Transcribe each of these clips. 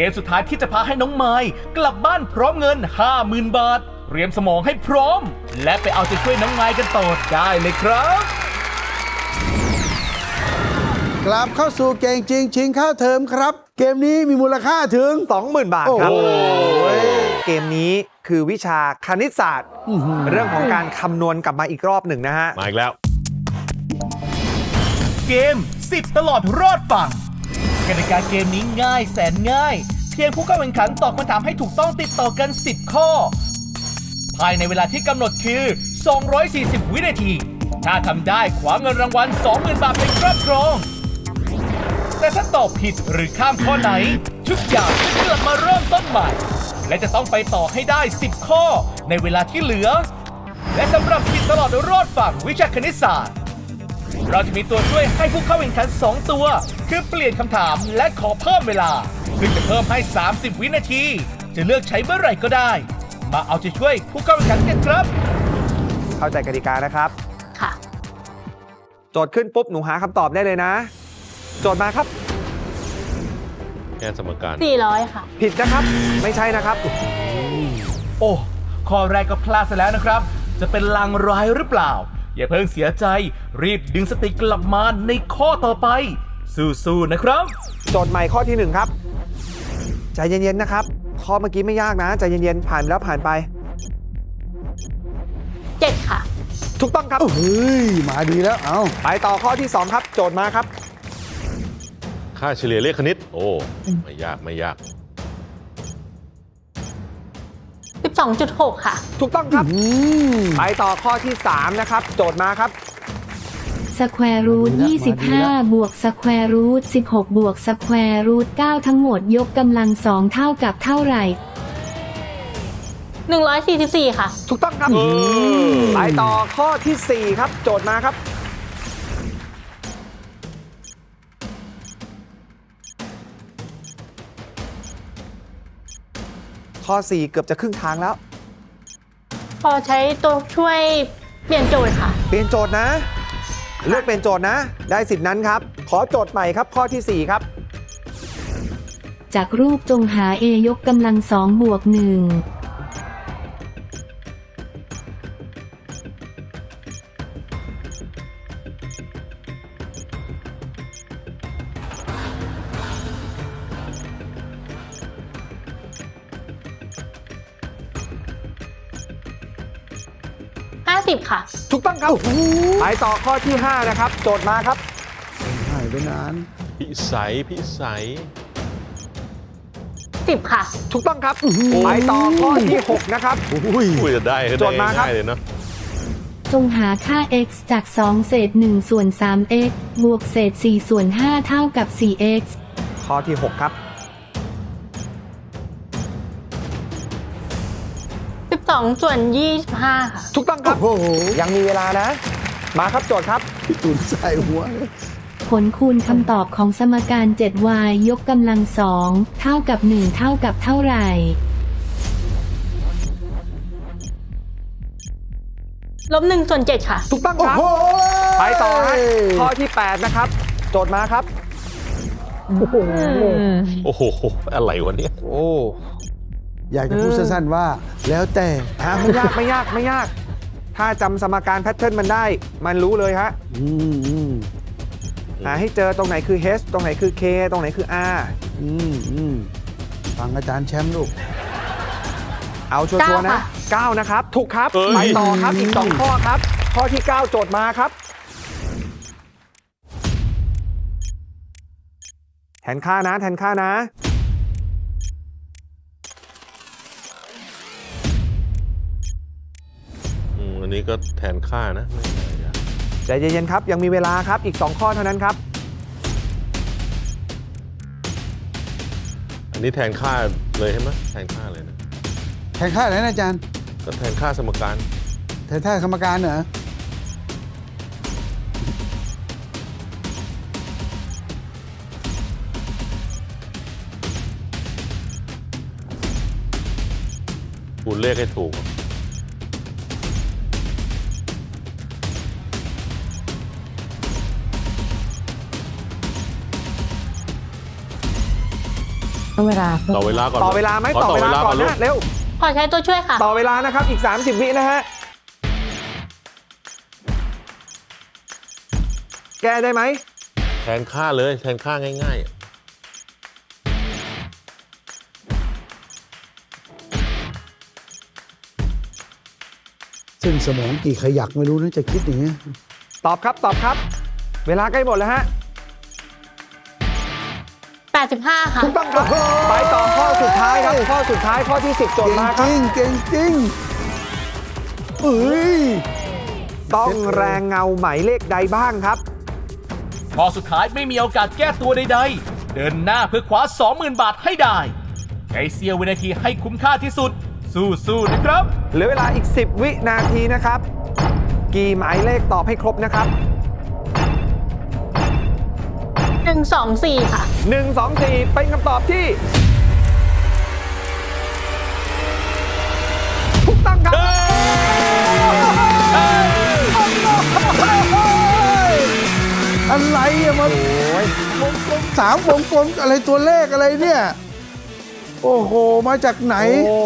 เกมสุดท้ายที่จะพาให้น้องไม้กลับบ้านพร้อมเงิน 50,000 บาท เตรียมสมองให้พร้อม และไปเอาใจช่วยน้องไม้กันต่อได้เลยครับ กลับเข้าสู่เก่งจริง ชิงข้าวเทอมครับ เกมนี้มีมูลค่าถึง 20,000 บาทครับ โอ้ยเกมนี้คือวิชาคณิตศาสตร์ เรื่องของการคำนวณกลับมาอีกรอบหนึ่งนะฮะ มาอีกแล้ว เกม10ตลอดรอดฝั่ง กติกาเกมนี้ง่ายแสนง่าย เพียงผู้เข้าแข่งขันตอบคำถามให้ถูกต้องติดต่อกัน 10 ข้อ ภายในเวลาที่กำหนดคือ 240 วินาที ถ้าทำได้ขวาเงินรางวัล 20,000 บาทเป็นครอบครอง แต่ถ้าตอบผิดหรือข้ามข้อไหน ทุกอย่างจะกลับมาเริ่มต้นใหม่ และจะต้องไปต่อให้ได้ 10 ข้อในเวลาที่เหลือ และสำหรับผิดตลอดรอดฝั่งวิชาคณิตศาสตร์ เราจะมีตัวช่วยให้ผู้เข้าแข่งขัน 2 ตัว คือเปลี่ยนคำถามและขอเพิ่มเวลา ซึ่งจะเพิ่มให้ 30 วินาที จะเลือกใช้เมื่อไหร่ก็ได้ มาเอาใจช่วยผู้เข้าแข่งขันกันครับ เข้าใจกติกานะครับ ค่ะ โจทย์ขึ้นปุ๊บหนูหาคำตอบได้เลยนะ โจทย์มาครับ แค่สมการ 400 ค่ะ ผิดนะครับ ไม่ใช่นะครับ โอ้ ข้อแรกก็พลาดซะแล้วนะครับ จะเป็นลางร้ายหรือเปล่า อย่าเพิ่งเสียใจ รีบดึงสติกลับมาในข้อต่อไป สู้ๆนะครับ โจทย์ใหม่ข้อที่หนึ่งครับ ใจเย็นๆนะครับ ข้อเมื่อกี้ไม่ยากนะ ใจเย็นๆผ่านไปแล้วผ่านไป7ค่ะ ถูกต้องครับ เฮ้ย มาดีแล้ว เอาไปต่อข้อที่2ครับ โจทย์มาครับ ค่าเฉลี่ยเลขคณิต โอ้ ไม่ยากไม่ยาก 12.6 ค่ะ ถูกต้องครับอืมไปต่อข้อที่ 3 นะครับ โจทย์มาครับสแควร์รูทมาดีแล้ว25 บวกสแควร์รูท16 บวกสแควร์รูท9ทั้งหมดยกกำลังสองเท่ากับเท่าไหร่ 144 ค่ะ ถูกต้องครับเออไปต่อข้อทีสี่ 4 ครับ โจทย์มาครับ ข้อ 4 เกือบจะครึ่งทางแล้ว พอใช้ตัวช่วยเปลี่ยนโจทย์ค่ะ เปลี่ยนโจทย์นะ เลือกเป็นโจทย์นะ ได้สิทธินั้นครับ ขอโจทย์ใหม่ครับ ข้อทีสี่4 ครับ จากรูปจงหา a ยกกำลังสองบวก1 50 ค่ะถูกต้องครับไปต่อข้อที่ 5 นะครับ โจทย์มาครับหายไปนานพิสัยพิสัย10ค่ะ ถูกต้องครับไปต่อข้อที่ 6 นะครับ อุ้ยพูดจะได้ก็โจได้ทย์มาครับ ง่ายๆเลยเนาะจงหาค่า x จาก 2 เศษ1ส่วน 3x บวกเศษ4ส่วน5เท่ากับ 4x ข้อที่ 6 ครับ 12ส่วน 25 ค่ะ ถูกต้องครับ โอ้โห ยังมีเวลานะ มาครับโจทย์ครับ พี่ตุนใส่หัวเลยผลคูณคำตอบของสมการ 7y ยกกำลังสองเท่ากับ 1 เท่ากับเท่าไหร่ ลบ1ส่วน 7 ค่ะ ถูกต้องโอ้ครับโหไปต่อฮะข้อที่ 8 นะครับ โจทย์มาครับ โอ้โหอะไรวะเนี่ย โอ้ อยากจะพูดสั้นๆว่า แล้วแต่อะไม่ยากไม่ยากไม่ยาก ถ้าจำสมการแพทเทิร์นมันได้ มันรู้เลยฮะอืมอืมหาให้เจอตรงไหนคือ h ตรงไหนคือ k ตรงไหนคือ r อืมอืมฟังอาจารย์แชมป์ลูก เอาชัวร์ๆนะเก้าค่ะ9นะครับ ถูกครับเอ้ย ไปต่อครับอีก 2 ข้อครับ ข้อที่ 9 โจทย์มาครับ แทนค่านะ แทนค่านะ ก็แทนค่านะไม่ไม่ยากใจเย็นๆครับ ยังมีเวลาครับอีก 2 ข้อเท่านั้นครับ อันนี้แทนค่าเลยใช่ไหมแทนค่าเลยนะแทนค่าอะไรนะอาจารย์ก็แทนค่าสมการแทนค่ากรรมการเหรอคูณเลขให้ถูก เวลา ต่อเวลาก่อนต่อเวลาไหมขต่อเวลาก่อนลูนะเร็ว ขอใช้ตัวช่วยค่ะ ต่อเวลานะครับอีก 30 วินะฮะ แก้ได้ไหม แทนค่าเลยแทนค่าง่ายๆเส้นสมองกี่ขยักไม่รู้นะจะคิดอย่างเงี้ย ตอบครับตอบครับ เวลาใกล้หมดแล้วฮะ 85 ค่ะ ถูกต้องครับไปต่อข้อสุดท้ายครับข้อสุดท้ายข้อที่ 10โจทเก่ย์งมาคจรับริงเก่งจริงเอ้ยต้องแรงเงาหมายเลขใดบ้างครับ ข้อสุดท้ายไม่มีโอกาสแก้ตัวใดๆ เดินหน้าเพื่อคว้า 20,000 บาทให้ได้ใช้เสี้ยววินาทีให้คุ้มค่าที่สุด สู้ๆนะครับ เหลือเวลาอีก 10 วินาทีนะครับ กี่หมายเลขตอบให้ครบนะครับ 124 ค่ะ 1 2 4 เป็นคำตอบที่ถูกต้องครับอะไรอะมาวงกลมสามวงกลมอะไรตัวเลขอะไรเนี่ย โอ้โห มาจากไหน โอ้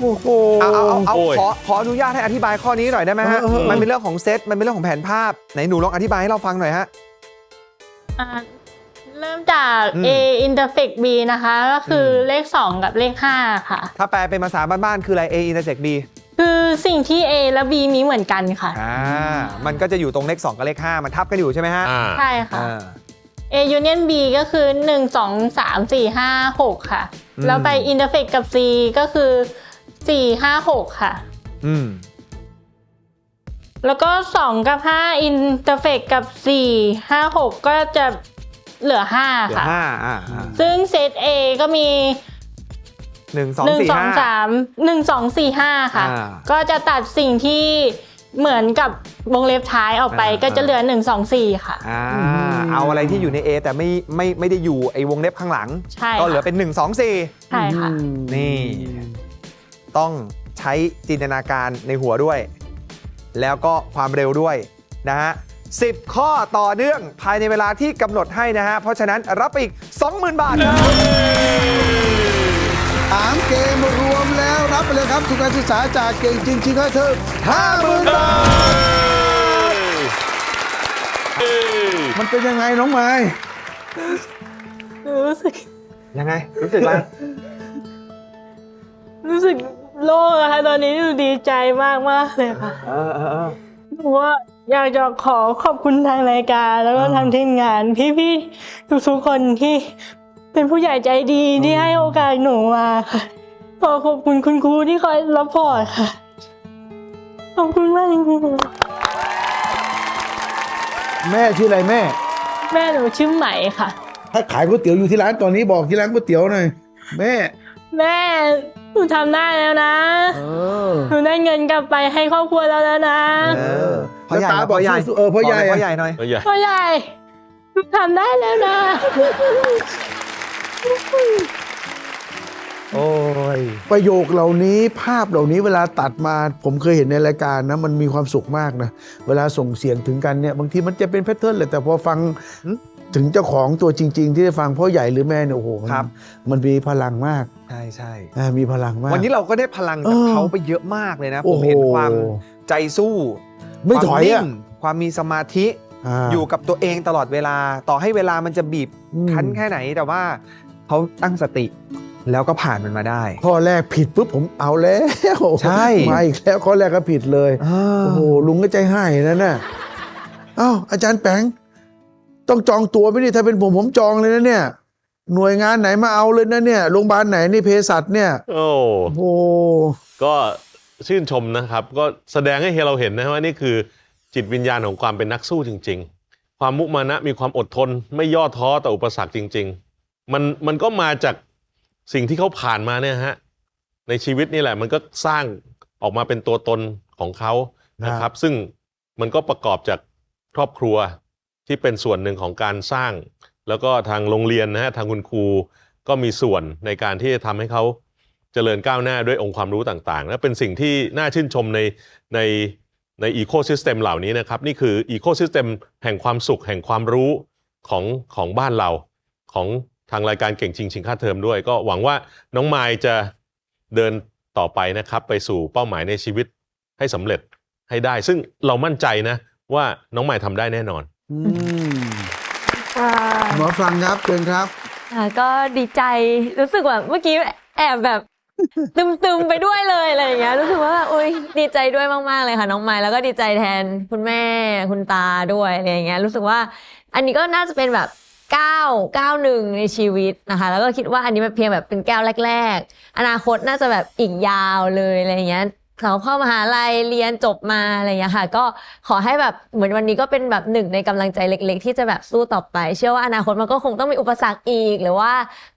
โอ้โห เอาเอาเอาเอาโอ้ย ขอขออนุญาตให้อธิบายข้อนี้หน่อยได้ไหมฮะ เออเออเออ มันเป็นเรื่องของเซต มันเป็นเรื่องของแผนภาพ ไหนหนูลองอธิบายให้เราฟังหน่อยฮะ อ่า เริ่มจากอืม A intercept B นะคะ ก็คืออเลข 2 กับเลข 5 ค่ะ ถ้าแปลเป็นภาษาบ้านๆ คืออะไร A intersect B คือสิ่งที่ A และ B มีเหมือนกันค่ะ อ่า มันก็จะอยู่ตรงเลข 2 กับเลข 5 มันทับกันอยู่ใช่ไหมฮะอ่าใช่ค่ะ อ่า A union B ก็คือ 1 2 3 4 5 6 ค่ะ อืม แล้วไป intercept กับ C ก็คือ 4 5 6 ค่ะ อืม แล้วก็ 2 กับ 5 intercept กับ 4 5 6 ก็จะ เหลือเหลือ5ค่ะ ห้าอ่าอ่าซึ่งเซต A ก็มี หนึ่งสองหนึ่งสี่สองห้า สามหนึ่งสองสี่ห้าค่ะ อ่าก็จะตัดสิ่งที่เหมือนกับวงเล็บท้ายออกไปอ่า ก็จะเหลือหนึ่งสองสี่ค่ะ อ่าเอาอะไรที่อยู่ใน A แต่ไม่ไม่ไม่ได้อยู่ไอ้วงเล็บข้างหลัง ใช่ค่ะก็เหลือเป็น 1 2 4ใช่ค่ะ นี่ต้องใช้จินตนาการในหัวด้วย แล้วก็ความเร็วด้วยนะฮะ 10 ข้อต่อเนื่องภายในเวลาที่กำหนดให้นะฮะ เพราะฉะนั้นรับไปอีก 20,000 บาทครับ สามเกมรวมแล้วรับไปเลยครับทุนการศึกษาจากเก่งจริงชิงค่าเทอมห้าหมื่นบาทมันเป็นยังไงน้องไม้รู้สึกยังไง รู้สึกอะไรรู้สึกโล่งอะค่ะตอนนี้รู้สึกดีใจมากมากๆเลยค่ะเออเออเออหนูว่า อยากจะขอขอบคุณทางรายการ แล้วก็อ่าทางทีมงาน พี่ๆทุกๆคนที่เป็นผู้ใหญ่ใจดีที่ให้โอกาสหนูมาค่ะขอขอบคุณคุณครูที่คอยรับพอร์ตค่ะ ขอบคุณมากจริงๆแม่ชื่ออะไรแม่ แม่หนูชื่อไหมค่ะ ถ้าขายก๋วยเตี๋ยวอยู่ที่ร้านตอนนี้บอกที่ร้านก๋วยเตี๋ยวหน่อยแม่ แม่หนูทำได้แล้วนะ เออ หนูได้เงินกลับไปให้ครอบครัวเราแล้วนะ เออ แล้วตาบอกพ่อใหญ่สู้ๆเออพ่อใหญ่บกเลยอะพ่อใหญ่หน่อยไม่ใหญ่พ่อใหญ่หนูทำได้แล้วนะ โอ้ยประโยคเหล่านี้ภาพเหล่านี้เวลาตัดมาผมเคยเห็นในรายการนะ มันมีความสุขมากนะ เวลาส่งเสียงถึงกันเนี่ย บางทีมันจะเป็นแพทเทิร์นแหละแต่พอฟังถึงเจ้าของตัวจริง ๆ ที่ได้ฟังพ่อใหญ่หรือแม่เนี่ยโอ้โหมันครับมันมีพลังมาก ใช่ใช่อ่ามีพลังมาก วันนี้เราก็ได้พลังจากเออเขาไปเยอะมากเลยนะผโอ้มโหเห็นความใจสู้ ไม่ถอยความนิ่อะงความมีสมาธิาอยู่กับตัวเองตลอดเวลา ต่อให้เวลามันจะบีบอืม คั้นแค่ไหนแต่ว่าเขาตั้งสติแล้วก็ผ่านมันมาได้ ข้อแรกผิดปุ๊บผมเอาแล้วใช่ มาอีกแล้วข้อแรกก็ผิดเลย โอ้โหลุงก็ใจให้นั่นน่ะเอ้าอาจารย์แปงต้องจองตัวไหมนี่ถ้าเป็นผมผมจองเลยนะเนี่ย หน่วยงานไหนมาเอาเลยนะเนี่ยโรงพยาบาลไหนนี่เภสัชเนี่ย โอ้ โอ้โหก็ ชื่นชมนะครับ ก็แสดงให้เราเห็นนะว่านี่คือจิตวิญญาณของความเป็นนักสู้จริง ๆ ความมุมานะมีความอดทน ไม่ย่อท้อต่ออุปสรรคจริง ๆ มันมันก็มาจากสิ่งที่เขาผ่านมาเนี่ยฮะในชีวิตนี่แหละมันก็สร้างออกมาเป็นตัวตนของเขานะครับ ซึ่งมันก็ประกอบจากครอบครัวที่เป็นส่วนหนึ่งของการสร้าง แล้วก็ทางโรงเรียนนะฮะทางคุณครูก็มีส่วนในการที่จะทำให้เขา เจริญก้าวหน้าด้วยองค์ความรู้ต่างๆ และเป็นสิ่งที่น่าชื่นชมในในในอีโคซิสเต็มเหล่านี้นะครับ นี่คืออีโคซิสเต็มแห่งความสุขแห่งความรู้ของของบ้านเราของทางรายการเก่งจริงชิงค่าเทอมด้วย ก็หวังว่าน้องไมายจะเดินต่อไปนะครับ ไปสู่เป้าหมายในชีวิตให้สำเร็จให้ได้ ซึ่งเรามั่นใจนะ ว่าน้องไมายทำได้แน่นอน อืมหมอฟังครับเชิญครับค่ะก็ดีใจรู้สึกแบบเมื่อกี้แอบแบบ ตึมๆไปด้วยเลยอะไรอย่างเงี้ยรู้สึกว่าโอ๊ยดีใจด้วยมากๆเลยค่ะ น้องไม้แล้วก็ดีใจแทนคุณแม่คุณตาด้วยอะไรอย่างเงี้ยรู้สึกว่า อันนี้ก็น่าจะเป็นแบบก้าวก้าวหนึ่งในชีวิตนะคะ แล้วก็คิดว่าอันนี้มันเพียงแบบเป็นแก้วแรก ๆ อนาคตน่าจะแบบอีกยาวเลยอะไรอย่างเงี้ย เขาเข้ามหาลัยเรียนจบมาอะไรอย่างเงี้ยค่ะ ก็ขอให้แบบเหมือนวันนี้ก็เป็นแบบหนึ่งในกำลังใจเล็ก ๆ ที่จะแบบสู้ต่อไป เชื่อว่าอนาคตมันก็คงต้องมีอุปสรรคอีก หรือว่า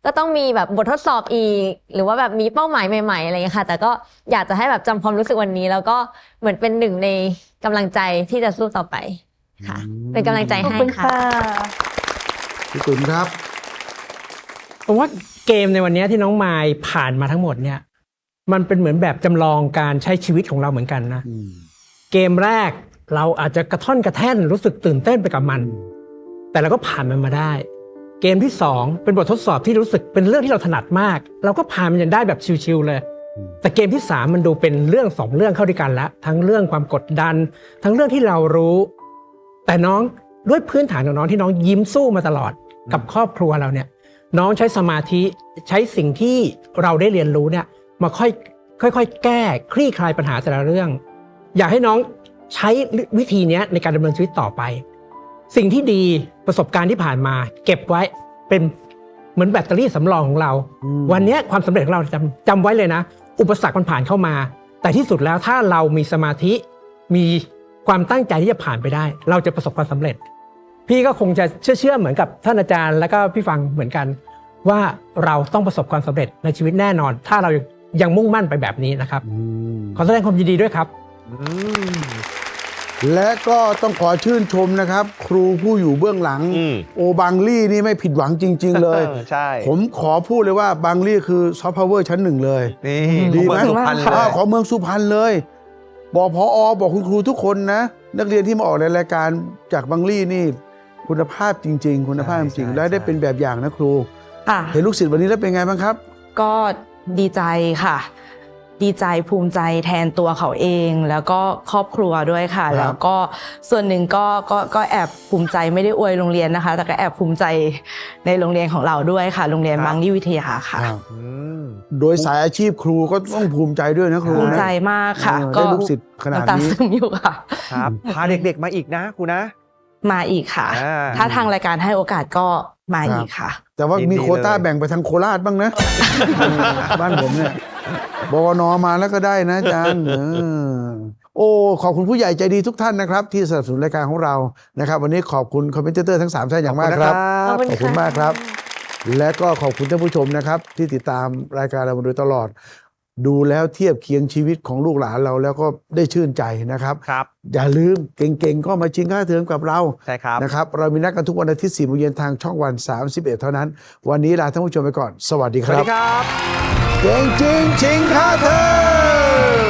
ก็ต้องมีแบบบททดสอบอีก หรือว่าแบบมีเป้าหมายใหม่ๆอะไรอย่างเงี้ยค่ะ แต่ก็อยากจะให้แบบจำความรู้สึกวันนี้ แล้วก็เหมือนเป็นหนึ่งในกำลังใจที่จะสู้ต่อไปค่ะ เป็นกำลังใจขอบให้คุณค่ะค่ะพี่ตุนครับผมว่าเกมในวันนี้ที่น้องมายผ่านมาทั้งหมดเนี่ย มันเป็นเหมือนแบบจำลองการใช้ชีวิตของเราเหมือนกันนะเกมแรกเราอาจจะกระท่อนกระแท่นรู้สึกตื่นเต้นไปกับมัน แต่เราก็ผ่านมันมาได้ เกมที่สองเป็นบททดสอบที่รู้สึกเป็นเรื่องที่เราถนัดมาก เราก็ผ่านมันจนได้แบบชิวๆเลย แต่เกมที่สามมันดูเป็นเรื่องสองเรื่องเข้าด้วยกันละทั้งเรื่องความกดดัน ทั้งเรื่องที่เรารู้ แต่น้องด้วยพื้นฐานของน้องที่น้องยิ้มสู้มาตลอดกับครอบครัวเราเนี่ย น้องใช้สมาธิใช้สิ่งที่เราได้เรียนรู้เนี่ย มาค่อยค่อยๆแก้คลี่คลายปัญหาแต่ละเรื่อง อยากให้น้องใช้วิธีเนี้ยในการดำเนินชีวิตต่อไป สิ่งที่ดีประสบการณ์ที่ผ่านมา เก็บไว้เป็นเหมือนแบตเตอรี่สำรองของเราอืมวันเนี้ยความสำเร็จของเราจำจำไว้เลยนะ อุปสรรคมันผ่านเข้ามา แต่ที่สุดแล้วถ้าเรามีสมาธิมีความตั้งใจที่จะผ่านไปได้ เราจะประสบความสำเร็จ พี่ก็คงจะเชื่อเชื่อเหมือนกับท่านอาจารย์ แล้วก็พี่ฟังเหมือนกัน ว่าเราต้องประสบความสำเร็จในชีวิตแน่นอน ถ้าเรา ยังมุ่งมั่นไปแบบนี้นะครับ ขอแสดงความยินดีด้วยครับอืมและก็ต้องขอชื่นชมนะครับ ครูผู้อยู่เบื้องหลังอืมโอบางลี่นี่ไม่ผิดหวังจริง ๆ เลยใช่ผมขอพูดเลยว่าบางลี่คือซอฟต์พาวเวอร์ชั้นหนึ่งเลยนี่ดีไหมของเมืองสุพรรณเลอ่ายของเมืองสุพรรณเลยบอกพออบอกคุณครูทุกคนนะ นักเรียนที่มาออกในรายการจากบางลี่นี่ คุณภาพจริง ๆ คุณภาพจริงๆและได้เป็นแบบอย่างนะครูค่ะเห็นลูกศิษย์วันนี้แล้วเป็นไงบ้างครับ ก็ ดีใจค่ะ ดีใจภูมิใจแทนตัวเขาเอง แล้วก็ครอบครัวด้วยค่ะครับแล้วก็ส่วนหนึ่งก็ก็ก็แอบภูมิใจไม่ได้อวยโรงเรียนนะคะ แต่ก็แอบภูมิใจในโรงเรียนของเราด้วยค่ะ โรงเรียนบางยี่วิทยาค่ะอืมโดยสายอาชีพครูก็ต้องภูมิใจด้วยนะครูภูมินะใจมากค่ะเออก็ได้ลูกศิษย์ขนาดนี้ำตาซึมอยู่ค่ะครับพาเด็กๆมาอีกนะครูนะ มาอีกค่ะอ่าถ้าทางรายการให้โอกาสก็มาอีกค่ะ แต่ว่ายินดีมีโควต้าเลย แบ่งไปทางโคราชบ้างนะ บ้านผมเนี่ยบวนมาแล้วก็ได้นะอาจารย์เออโอ้ขอบคุณผู้ใหญ่ใจดีทุกท่านนะครับ ที่สนับสนุนรายการของเรานะครับ วันนี้ขอบคุณคอมเมนเตอร์ทั้งสามท่านอย่างมากครับ ขอบคุณขอบคุณค่ะ มากครับ และก็ขอบคุณท่านผู้ชมนะครับ ที่ติดตามรายการเรามาโดยตลอด ดูแล้วเทียบเคียงชีวิตของลูกหลานเราแล้วก็ได้ชื่นใจนะครับ ครับ อย่าลืมเก่งๆ ก็มาชิงค่าเทอมกับเราใช่ครับ นะครับ เรามีนัดกันทุกวันอาทิตย์4โมงเย็นทางช่องวัน 31 เท่านั้น วันนี้ลาท่านผู้ชมไปก่อน สวัสดีสควัสรับ ดีครับ เก่งจริงชิงค่าเทอม